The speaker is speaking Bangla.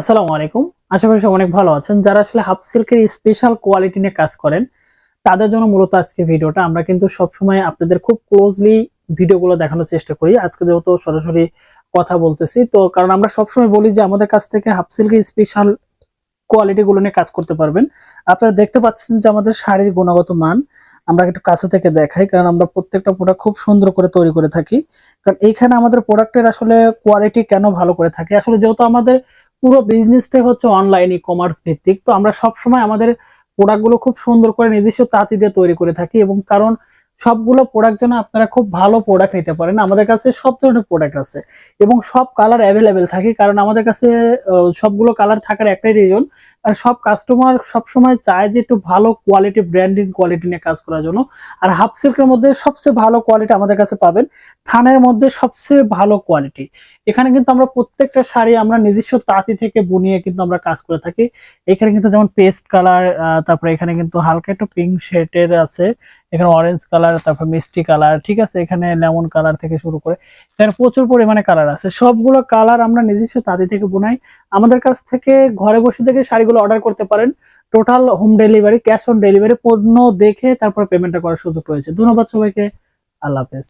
আসসালামু আলাইকুম। আশা করি সব অনেক ভালো আছেন। যারা আসলে হাফ সিল্কের স্পেশাল কোয়ালিটি নিয়ে কাজ করেন, তাদের জন্য মূলত আজকে ভিডিওটা। আমরা কিন্তু সবসময় আপনাদের খুব ক্লোজলি ভিডিওগুলো দেখানোর চেষ্টা করি। আজকে যেহেতু সরাসরি কথা বলতেছি, তো কারণ আমরা সবসময় বলি যে আমাদের কাছ থেকে হাফ সিল্কের স্পেশাল কোয়ালিটি গুলো নিয়ে কাজ করতে পারবেন। আপনারা দেখতে পাচ্ছেন যে আমাদের শাড়ির গুণগত মান আমরা একটু কাছে থেকে দেখাই, কারণ আমরা প্রত্যেকটা প্রোডাক্ট খুব সুন্দর করে তৈরি করে থাকি। কারণ এইখানে আমাদের প্রোডাক্টের আসলে কোয়ালিটি কেন ভালো করে থাকে? আসলে যেহেতু আমাদের পুরো বিজনেসটাই হচ্ছে অনলাইন ই কমার্স ভিত্তিক। তো আমরা সবসময় আমাদের প্রোডাক্টগুলো খুব সুন্দর করে নির্দিষ্ট তাঁতি দিয়ে তৈরি করে থাকি এবং কারণ সবগুলো প্রোডাক্ট যেন আপনারা খুব ভালো প্রোডাক্ট নিতে পারেন। আমাদের কাছে সব ধরনের প্রোডাক্ট আছে এবং সব কালার অ্যাভেলেবেল থাকে। কারণ আমাদের কাছে সবগুলো কালার থাকার একটাই রিজন আর সব কাস্টমার সবসময় চায় যে একটু ভালো কোয়ালিটি ব্র্যান্ডিং কোয়ালিটি নিয়ে কাজ করার জন্য। আর হাফ সিল্কের মধ্যে সবচেয়ে ভালো কোয়ালিটি আমাদের কাছে পাবেন থানের মধ্যে সবচেয়ে ভালো কোয়ালিটি এখানে কিন্তু আমরা প্রত্যেকটা শাড়ি আমরা নিজস্ব তাঁতি থেকে বুনিয়ে কিন্তু আমরা কাজ করে থাকি। এখানে কিন্তু যেমন পেস্ট কালার তারপরে এখানে কিন্তু হালকা একটু পিঙ্ক শেডের আছে। এখানে অরেঞ্জ কালার তারপর মিষ্টি কালার ঠিক আছে? এখানে লেমন কালার থেকে শুরু করে এখানে প্রচুর পরিমাণে কালার আছে। সবগুলো কালার আমরা নিজস্ব তাঁতি থেকে বোনাই। আমাদের কাছ থেকে ঘরে বসে থেকে শাড়িগুলো অর্ডার করতে পারেন। Total home delivery cash on delivery পণ্য দেখে তারপর পেমেন্টটা করার সুযোগ রয়েছে। ধন্যবাদ সবাইকে। আল্লাহ হাফেজ।